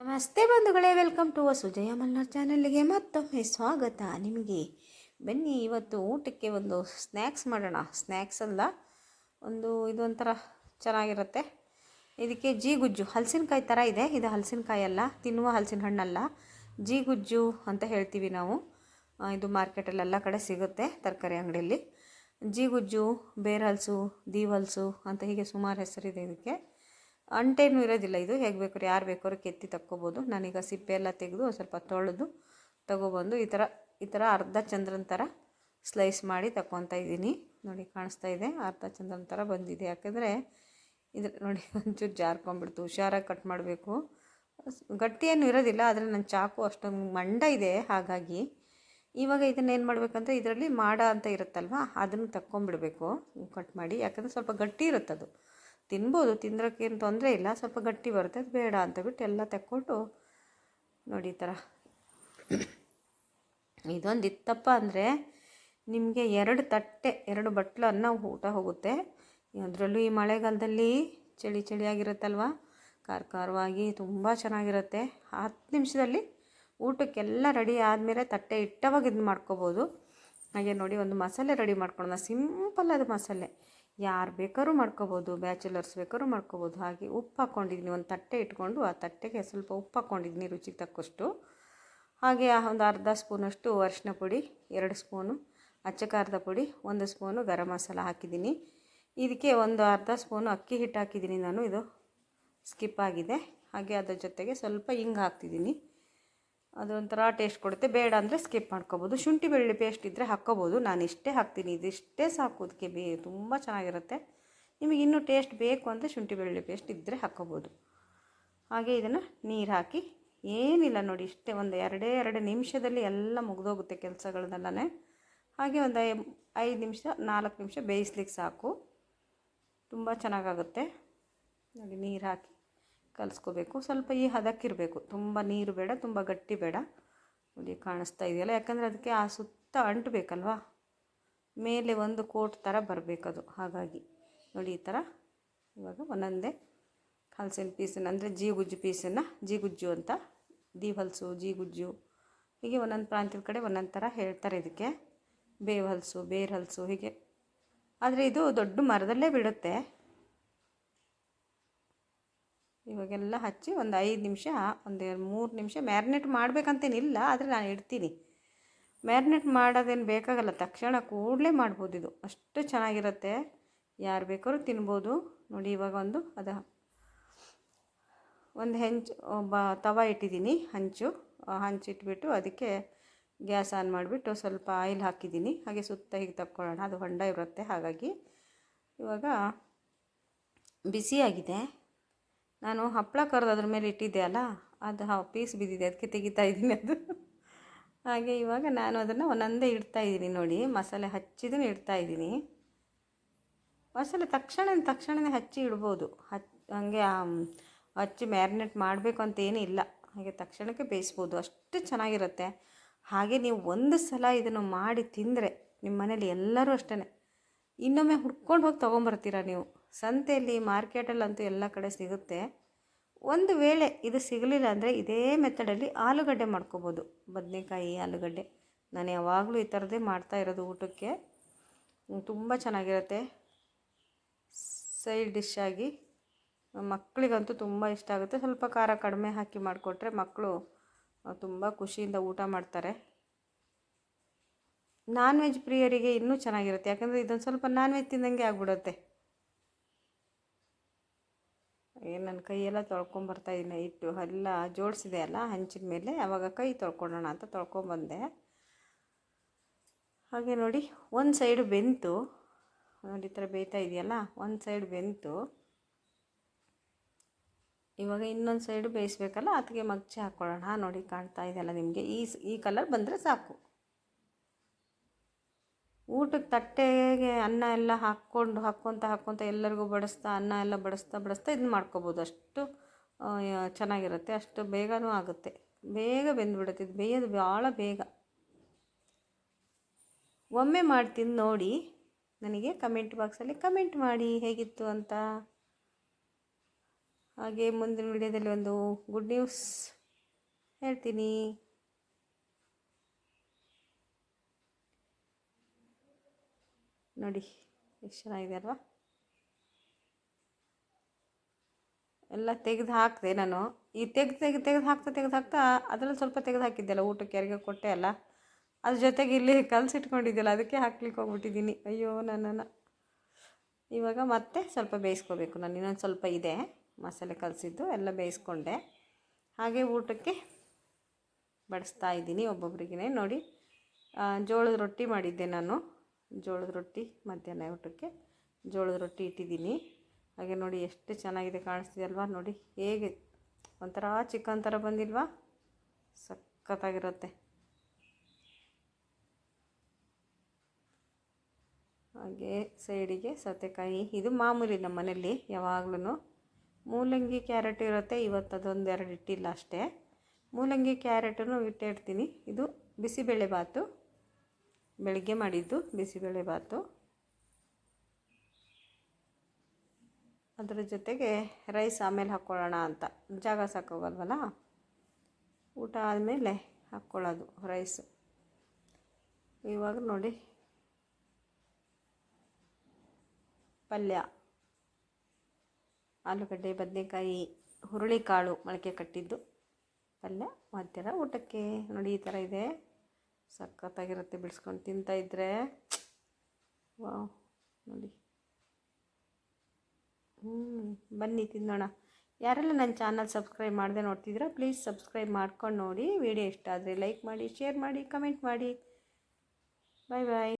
ನಮಸ್ತೆ ಬಂಧುಗಳೇ, welcome to Sujaya ಮಲ್ನಾರ್ ಚಾನಲ್ಗೆ ಮತ್ತೊಮ್ಮೆ ಸ್ವಾಗತ ನಿಮಗೆ. ಬನ್ನಿ, ಇವತ್ತು ಊಟಕ್ಕೆ ಒಂದು ಸ್ನ್ಯಾಕ್ಸ್ ಮಾಡೋಣ. ಸ್ನ್ಯಾಕ್ಸ್ ಅಲ್ಲ, ಒಂದು ಇದೊಂಥರ ಚೆನ್ನಾಗಿರುತ್ತೆ. ಇದಕ್ಕೆ ಜೀಗುಜ್ಜು, ಹಲಸಿನಕಾಯಿ ಥರ ಇದೆ. ಇದು ಹಲಸಿನಕಾಯಿ ಅಲ್ಲ, ತಿನ್ನುವ ಹಲಸಿನ ಹಣ್ಣಲ್ಲ. ಜೀಗುಜ್ಜು ಅಂತ ಹೇಳ್ತೀವಿ ನಾವು. ಇದು ಇದು ಮಾರ್ಕೆಟಲ್ಲೆಲ್ಲ ಕಡೆ ಸಿಗುತ್ತೆ ತರಕಾರಿ ಅಂಗಡಿಯಲ್ಲಿ. ಜೀಗುಜ್ಜು ಬೇರಲ್ಸು ದೀವಲ್ಸು ಅಂತ ಹೀಗೆ ಸುಮಾರು ಹೆಸರಿದೆ ಇದಕ್ಕೆ. ಅಂಟೇನು ಇರೋದಿಲ್ಲ ಇದು. ಹೇಗೆ ಬೇಕಾದ್ರೆ ಯಾರು ಬೇಕಾದ್ರೂ ಕೆತ್ತಿ ತಕ್ಕೋಬೋದು. ನಾನೀಗ ಸಿಪ್ಪೆ ಎಲ್ಲ ತೆಗೆದು ಒಂದು ಸ್ವಲ್ಪ ತೊಳೆದು ತಗೊಬಂದು ಈ ಥರ ಈ ಥರ ಅರ್ಧ ಚಂದ್ರನ ಥರ ಸ್ಲೈಸ್ ಮಾಡಿ ತಗೊತಾ ಇದ್ದೀನಿ. ನೋಡಿ, ಕಾಣಿಸ್ತಾ ಇದೆ. ಅರ್ಧ ಚಂದ್ರನ ಥರ ಬಂದಿದೆ. ಯಾಕಂದರೆ ಇದ್ರ, ನೋಡಿ, ಒಂಚೂರು ಜಾರ್ಕೊಂಡ್ಬಿಡ್ತು. ಹುಷಾರಾಗಿ ಕಟ್ ಮಾಡಬೇಕು. ಗಟ್ಟಿ ಏನು ಇರೋದಿಲ್ಲ, ಆದರೆ ನನ್ನ ಚಾಕು ಅಷ್ಟೊಂದು ಮಂಡ ಇದೆ. ಹಾಗಾಗಿ ಇವಾಗ ಇದನ್ನ ಏನು ಮಾಡಬೇಕಂದ್ರೆ ಇದರಲ್ಲಿ ಮಾಡ ಅಂತ ಇರುತ್ತಲ್ವ, ಅದನ್ನು ತಕ್ಕೊಂಬಿಡಬೇಕು ಕಟ್ ಮಾಡಿ. ಯಾಕಂದರೆ ಸ್ವಲ್ಪ ಗಟ್ಟಿ ಇರುತ್ತದು. ತಿನ್ಬೋದು ತಿಂದ್ರಕ್ಕೇನು ತೊಂದರೆ ಇಲ್ಲ, ಸ್ವಲ್ಪ ಗಟ್ಟಿ ಬರುತ್ತೆ, ಅದು ಬೇಡ ಅಂತ ಬಿಟ್ಟು ಎಲ್ಲ ತಕ್ಕೊಂಡು ನೋಡಿ ಈ ಥರ. ಇದೊಂದು ಇತ್ತಪ್ಪ ಅಂದರೆ ನಿಮಗೆ ಎರಡು ತಟ್ಟೆ, ಎರಡು ಬಟ್ಲು ಅನ್ನ ಊಟ ಹೋಗುತ್ತೆ. ಅದರಲ್ಲೂ ಈ ಮಳೆಗಾಲದಲ್ಲಿ ಚಳಿ ಚಳಿಯಾಗಿರುತ್ತಲ್ವ? ಖಾರ ಖಾರವಾಗಿ ತುಂಬ ಚೆನ್ನಾಗಿರುತ್ತೆ. ಹತ್ತು ನಿಮಿಷದಲ್ಲಿ ಊಟಕ್ಕೆಲ್ಲ ರೆಡಿ ಆದಮೇಲೆ ತಟ್ಟೆ ಇಟ್ಟವಾಗ ಇದು ಮಾಡ್ಕೋಬೋದು. ಹಾಗೆ ನೋಡಿ ಒಂದು ಮಸಾಲೆ ರೆಡಿ ಮಾಡ್ಕೊಳ್ಳೋಣ, ಸಿಂಪಲ್ ಅದು ಮಸಾಲೆ. ಯಾರು ಬೇಕಾದ್ರೂ ಮಾಡ್ಕೋಬೋದು, ಬ್ಯಾಚುಲರ್ಸ್ ಬೇಕಾದ್ರೂ ಮಾಡ್ಕೋಬೋದು. ಹಾಗೆ ಉಪ್ಪು ಹಾಕ್ಕೊಂಡಿದ್ದೀನಿ ಒಂದು ತಟ್ಟೆ ಇಟ್ಕೊಂಡು ಆ ತಟ್ಟೆಗೆ ಸ್ವಲ್ಪ ಉಪ್ಪು ಹಾಕ್ಕೊಂಡಿದ್ದೀನಿ ರುಚಿಗೆ ತಕ್ಕಷ್ಟು. ಹಾಗೆ ಒಂದು ಅರ್ಧ ಸ್ಪೂನಷ್ಟು ಅರಿಶಿನ ಪುಡಿ, ಎರಡು ಸ್ಪೂನು ಅಚ್ಚ ಖಾರದ ಪುಡಿ, ಒಂದು ಸ್ಪೂನು ಗರಂ ಮಸಾಲ ಹಾಕಿದ್ದೀನಿ. ಇದಕ್ಕೆ ಒಂದು ಅರ್ಧ ಸ್ಪೂನು ಅಕ್ಕಿ ಹಿಟ್ಟು ಹಾಕಿದ್ದೀನಿ ನಾನು, ಇದು ಸ್ಕಿಪ್ ಆಗಿದೆ. ಹಾಗೆ ಅದರ ಜೊತೆಗೆ ಸ್ವಲ್ಪ ಹಿಂಗೆ ಹಾಕ್ತಿದ್ದೀನಿ. ಅದೊಂಥರ ಟೇಸ್ಟ್ ಕೊಡುತ್ತೆ. ಬೇಡ ಅಂದರೆ ಸ್ಕಿಪ್ ಮಾಡ್ಕೋಬೋದು. ಶುಂಠಿ ಬೆಳ್ಳುಳ್ಳಿ ಪೇಸ್ಟ್ ಇದ್ದರೆ ಹಾಕ್ಕೋಬೋದು. ನಾನು ಇಷ್ಟೇ ಹಾಕ್ತೀನಿ. ಇದಿಷ್ಟೇ ಸಾಕು. ಅದಕ್ಕೆ ಬೇ, ತುಂಬ ಚೆನ್ನಾಗಿರುತ್ತೆ. ನಿಮಗೆ ಇನ್ನೂ ಟೇಸ್ಟ್ ಬೇಕು ಅಂದರೆ ಶುಂಠಿ ಬೆಳ್ಳುಳ್ಳಿ ಪೇಸ್ಟ್ ಇದ್ದರೆ ಹಾಕ್ಕೋಬೋದು. ಹಾಗೆ ಇದನ್ನು ನೀರು ಹಾಕಿ. ಏನಿಲ್ಲ ನೋಡಿ, ಇಷ್ಟೇ ಒಂದು ಎರಡೇ, ಎರಡು ನಿಮಿಷದಲ್ಲಿ ಎಲ್ಲ ಮುಗಿದೋಗುತ್ತೆ ಕೆಲಸಗಳನ್ನೆಲ್ಲನೇ ಹಾಗೆ ಒಂದು ಐದು ನಿಮಿಷ, ನಾಲ್ಕು ನಿಮಿಷ ಬೇಯಿಸ್ಲಿಕ್ಕೆ ಸಾಕು. ತುಂಬ ಚೆನ್ನಾಗಾಗುತ್ತೆ. ನೋಡಿ, ನೀರು ಹಾಕಿ. ಕಲಿಸ್ಕೋಬೇಕು. ಸ್ವಲ್ಪ ಈ ಹದಕ್ಕಿರಬೇಕು ತುಂಬ ನೀರು ಬೇಡ, ತುಂಬ ಗಟ್ಟಿ ಬೇಡ. ನೋಡಿ, ಕಾಣಿಸ್ತಾ ಇದೆಯಲ್ಲ? ಯಾಕಂದರೆ ಅದಕ್ಕೆ ಆ ಸುತ್ತ ಅಂಟಬೇಕಲ್ವಾ? ಮೇಲೆ ಒಂದು ಕೋಟ್ ಥರ ಬರಬೇಕದು. ಹಾಗಾಗಿ, ನೋಡಿ ಈ ಥರ ಇವಾಗ ಒಂದೊಂದೇ ಹಲಸಿನ ಪೀಸನ್ನು ಅಂದರೆ ಜೀಗುಜ್ಜು ಪೀಸನ್ನು ಜೀಗುಜ್ಜು ಅಂತ. ದೀವಲ್ಸು, ಜೀಗುಜ್ಜು. ಹೀಗೆ ಒಂದೊಂದು ಪ್ರಾಂತ್ಯದ ಕಡೆ ಒಂದೊಂದು ಥರ ಹೇಳ್ತಾರೆ ಇದಕ್ಕೆ. ಬೇವು ಹಲಸು ಬೇರು ಹಲಸು ಹೀಗೆ. ಆದರೆ ಇದು ದೊಡ್ಡ ಮರದಲ್ಲೇ ಬಿಡುತ್ತೆ. ಇವಾಗೆಲ್ಲ ಹಚ್ಚಿ ಒಂದು ಐದು ನಿಮಿಷ, ಒಂದು ಮೂರು ನಿಮಿಷ ಮ್ಯಾರಿನೇಟ್ ಮಾಡಬೇಕಂತೇನಿಲ್ಲ ಆದರೆ ನಾನು ಇಡ್ತೀನಿ. ಮ್ಯಾರಿನೇಟ್ ಮಾಡೋದೇನು ಬೇಕಾಗಲ್ಲ, ತಕ್ಷಣ ಕೂಡಲೇ ಮಾಡ್ಬೋದು ಇದು. ಅಷ್ಟು ಚೆನ್ನಾಗಿರುತ್ತೆ. ಯಾರು ಬೇಕಾದ್ರೂ ತಿನ್ಬೋದು. ನೋಡಿ ಇವಾಗ ಒಂದು, ಅದು. ಒಂದು ಹೆಂಚು ಬ ತವ ಇಟ್ಟಿದ್ದೀನಿ, ಹಂಚು. ಇಟ್ಬಿಟ್ಟು ಅದಕ್ಕೆ ಗ್ಯಾಸ್ ಆನ್ ಮಾಡಿಬಿಟ್ಟು ಸ್ವಲ್ಪ ಆಯಿಲ್ ಹಾಕಿದ್ದೀನಿ. ಹಾಗೆ ಸುತ್ತ ಹೀಗೆ ತಕ್ಕೊಳ್ಳೋಣ ಅದು ಹೊಂಡ ಇರುತ್ತೆ, ಹಾಗಾಗಿ ಇವಾಗ ಬಿಸಿಯಾಗಿದೆ. ನಾನು ಹಪ್ಪಳ ಕರೆದು ಅದ್ರ ಮೇಲೆ ಇಟ್ಟಿದ್ದೆ ಅಲ್ಲ, ಅದು ಹಾ, ಪೀಸ್ ಬಿದ್ದಿದೆ, ಅದಕ್ಕೆ ತೆಗಿತಾ ಇದ್ದೀನಿ ಅದು. ಹಾಗೆ ಇವಾಗ ನಾನು ಅದನ್ನು ಒಂದೊಂದೇ ಇಡ್ತಾ ಇದ್ದೀನಿ ನೋಡಿ, ಮಸಾಲೆ ಹಚ್ಚಿದನ್ನು ಇಡ್ತಾ ಇದ್ದೀನಿ. ಮಸಾಲೆ ತಕ್ಷಣ ತಕ್ಷಣವೇ ಹಚ್ಚಿ ಇಡ್ಬೋದು. ಹಚ್, ಹಂಗೆ ಹಚ್ಚಿ ಮ್ಯಾರಿನೇಟ್ ಮಾಡಬೇಕು ಅಂತ ಏನಿಲ್ಲ ಹಾಗೆ ತಕ್ಷಣಕ್ಕೆ ಬೇಯಿಸ್ಬೋದು, ಅಷ್ಟು ಚೆನ್ನಾಗಿರುತ್ತೆ. ಹಾಗೆ ನೀವು ಒಂದು ಸಲ ಇದನ್ನು ಮಾಡಿ ತಿಂದರೆ ನಿಮ್ಮ ಮನೇಲಿ ಎಲ್ಲರೂ ಅಷ್ಟೇ ಇನ್ನೊಮ್ಮೆ ಹುಡ್ಕೊಂಡು ಹೋಗಿ ತೊಗೊಂಬರ್ತೀರ ನೀವು? ಸಂತೆಯಲ್ಲಿ ಮಾರ್ಕೆಟಲ್ಲಂತೂ ಎಲ್ಲ ಕಡೆ ಸಿಗುತ್ತೆ. ಒಂದು ವೇಳೆ ಇದು ಸಿಗಲಿಲ್ಲ ಅಂದರೆ ಇದೇ ಮೆಥಡಲ್ಲಿ ಆಲೂಗಡ್ಡೆ ಮಾಡ್ಕೋಬೋದು. ಬದನೆಕಾಯಿ, ಆಲೂಗಡ್ಡೆ. ನಾನು ಯಾವಾಗಲೂ ಈ ಥರದ್ದೇ ಮಾಡ್ತಾ ಇರೋದು ಊಟಕ್ಕೆ. ತುಂಬ ಚೆನ್ನಾಗಿರುತ್ತೆ. ಸೈಡ್ ಡಿಶ್ ಆಗಿ. ಮಕ್ಕಳಿಗಂತೂ ತುಂಬ ಇಷ್ಟ ಆಗುತ್ತೆ. ಸ್ವಲ್ಪ ಖಾರ ಕಡಿಮೆ ಹಾಕಿ ಮಾಡಿಕೊಟ್ರೆ ಮಕ್ಕಳು ತುಂಬ ಖುಷಿಯಿಂದ ಊಟ ಮಾಡ್ತಾರೆ. ನಾನ್ ವೆಜ್ ಪ್ರಿಯರಿಗೆ ಇನ್ನೂ ಚೆನ್ನಾಗಿರುತ್ತೆ. ಯಾಕಂದರೆ ಇದೊಂದು ಸ್ವಲ್ಪ ನಾನ್ ವೆಜ್ ತಿಂದಂಗೆ ಆಗ್ಬಿಡುತ್ತೆ. ನನ್ನ ಕೈಯೆಲ್ಲ ತೊಳ್ಕೊಂಬರ್ತಾ ಇದ್ದೀನಿ ಇಟ್ಟು ಎಲ್ಲ ಜೋಡಿಸಿದೆ ಅಲ್ಲ ಹಂಚಿನ ಮೇಲೆ ಆವಾಗ ಕೈ ತೊಳ್ಕೊಳ್ಳೋಣ ಅಂತ ತೊಳ್ಕೊಂಬಂದೆ ಹಾಗೆ ನೋಡಿ, ಒಂದು ಸೈಡು ಬೆಂತು. ನೋಡಿ, ಈ ಥರ ಬೇಯ್ತಾ ಇದೆಯಲ್ಲ, ಒಂದು ಸೈಡ್ ಬೆಂತು. ಇವಾಗ ಇನ್ನೊಂದು ಸೈಡು ಬೇಯಿಸ್ಬೇಕಲ್ಲ ಅದಕ್ಕೆ ಮಗ್ಚಿ ಹಾಕ್ಕೊಳ್ಳೋಣ ನೋಡಿ, ಕಾಣ್ತಾ ಇದೆಯಲ್ಲ ನಿಮಗೆ, ಈ ಈ ಕಲರ್ ಬಂದರೆ ಸಾಕು. ಊಟಕ್ಕೆ ತಟ್ಟೆಗೆ ಅನ್ನ ಎಲ್ಲ ಹಾಕ್ಕೊಂಡು, ಹಾಕ್ಕೊತ ಹಾಕ್ಕೊತ ಎಲ್ಲರಿಗೂ ಬಡಿಸ್ತಾ, ಅನ್ನ ಎಲ್ಲ ಬಡಿಸ್ತಾ ಬಡಿಸ್ತಾ ಇದು ಮಾಡ್ಕೋಬೋದು. ಅಷ್ಟು ಚೆನ್ನಾಗಿರುತ್ತೆ. ಅಷ್ಟು ಬೇಗನೂ ಆಗುತ್ತೆ. ಬೇಗ ಬೆಂದ್ಬಿಡುತ್ತೆ. ಇದು ಬೇಯೋದು ಭಾಳ ಬೇಗ. ಒಮ್ಮೆ ಮಾಡ್ತೀನಿ ನೋಡಿ ನನಗೆ ಕಮೆಂಟ್ ಬಾಕ್ಸಲ್ಲಿ ಕಮೆಂಟ್ ಮಾಡಿ ಹೇಗಿತ್ತು ಅಂತ. ಹಾಗೆ ಮುಂದಿನ ವಿಡಿಯೋದಲ್ಲಿ ಒಂದು ಗುಡ್ ನ್ಯೂಸ್ ಹೇಳ್ತೀನಿ. ನೋಡಿ ಎಷ್ಟು ಚೆನ್ನಾಗಿದೆ ಅಲ್ವಾ? ಎಲ್ಲ ತೆಗೆದು ಹಾಕಿದೆ ನಾನು. ಈ ತೆಗೆದು ತೆಗೆದು ತೆಗೆದು ಹಾಕ್ತಾ ತೆಗೆದು ಹಾಕ್ತಾ ಅದರಲ್ಲಿ ಸ್ವಲ್ಪ ತೆಗೆದು ಹಾಕಿದ್ದೆಲ್ಲ ಊಟಕ್ಕೆ ಯಾರಿಗೆ ಕೊಟ್ಟೆ ಅಲ್ಲ. ಅದ್ರ ಜೊತೆಗೆ ಇಲ್ಲಿ ಕಲಸಿಟ್ಕೊಂಡಿದ್ದೆಲ್ಲ ಅದಕ್ಕೆ ಹಾಕ್ಲಿಕ್ಕೆ ಹೋಗ್ಬಿಟ್ಟಿದ್ದೀನಿ. ಅಯ್ಯೋ ನನ್ನನ್ನು ಇವಾಗ ಮತ್ತೆ ಸ್ವಲ್ಪ ಬೇಯಿಸ್ಕೋಬೇಕು ನಾನು. ಇನ್ನೊಂದು ಸ್ವಲ್ಪ ಇದೆ, ಮಸಾಲೆ ಕಲಸಿದ್ದು, ಎಲ್ಲ ಬೇಯಿಸ್ಕೊಂಡೆ. ಹಾಗೆ ಊಟಕ್ಕೆ ಬಡಿಸ್ತಾ ಇದ್ದೀನಿ ಒಬ್ಬೊಬ್ರಿಗೇ ನೋಡಿ ಜೋಳದ ರೊಟ್ಟಿ ಮಾಡಿದ್ದೆ ನಾನು. ಜೋಳದ ರೊಟ್ಟಿ ಮಧ್ಯಾಹ್ನ ಊಟಕ್ಕೆ ಜೋಳದ ರೊಟ್ಟಿ ಇಟ್ಟಿದ್ದೀನಿ. ಹಾಗೆ ನೋಡಿ ಎಷ್ಟು ಚೆನ್ನಾಗಿದೆ ಕಾಣಿಸ್ತಿದೆ ಅಲ್ವಾ? ನೋಡಿ ಹೇಗೆ ಒಂಥರ ಚಿಕನ್ ಥರ ಬಂದಿಲ್ವಾ? ಸಖತ್ತಾಗಿರುತ್ತೆ. ಹಾಗೆ ಸೈಡಿಗೆ ಸೌತೆಕಾಯಿ. ಇದು ಮಾಮೂಲಿ ನಮ್ಮ ಮನೆಯಲ್ಲಿ ಯಾವಾಗ್ಲೂ ಮೂಲಂಗಿ, ಕ್ಯಾರೆಟ್ ಇರುತ್ತೆ. ಇವತ್ತು ಅದೊಂದು ಎರಡು ಇಟ್ಟಿಲ್ಲ ಅಷ್ಟೇ. ಮೂಲಂಗಿ, ಕ್ಯಾರೆಟನ್ನು ಇಟ್ಟೇ ಇಡ್ತೀನಿ ಇದು ಬಿಸಿಬೇಳೆ ಬಾತು ಬೆಳಿಗ್ಗೆ ಮಾಡಿದ್ದು ಬಿಸಿಬೇಳೆ ಬಾತು ಅದರ ಜೊತೆಗೆ ರೈಸ್ ಆಮೇಲೆ ಹಾಕ್ಕೊಳ್ಳೋಣ ಅಂತ. ಜಾಗ ಸಾಕೋಗಲ್ವಲ್ಲ? ಊಟ ಆದಮೇಲೆ ಹಾಕ್ಕೊಳ್ಳೋದು ರೈಸು. ಇವಾಗ ನೋಡಿ. ಪಲ್ಯ, ಆಲೂಗಡ್ಡೆ, ಬದನೆಕಾಯಿ, ಹುರುಳಿಕಾಳು ಮೊಳಕೆ ಕಟ್ಟಿದ್ದು ಪಲ್ಯ. ಮಾಡ್ತೀರ ಊಟಕ್ಕೆ ನೋಡಿ ಈ ಥರ ಇದೆ. ಸಖತ್ತಾಗಿರುತ್ತೆ ಬಿಡಿಸ್ಕೊಂಡು ತಿಂತಾಯಿದ್ರೆ ವಾವ್, ನೋಡಿ. ಹ್ಞೂ ಬನ್ನಿ ತಿನ್ನೋಣ. ಯಾರೆಲ್ಲ ನನ್ನ ಚಾನಲ್ ಸಬ್ಸ್ಕ್ರೈಬ್ ಮಾಡದೆ ನೋಡ್ತಿದ್ದೀರಾ, ಪ್ಲೀಸ್ ಸಬ್ಸ್ಕ್ರೈಬ್ ಮಾಡ್ಕೊಂಡು ನೋಡಿ. ವಿಡಿಯೋ ಇಷ್ಟ ಆದರೆ ಲೈಕ್ ಮಾಡಿ, ಶೇರ್ ಮಾಡಿ, ಕಮೆಂಟ್ ಮಾಡಿ. ಬಾಯ್ ಬಾಯ್.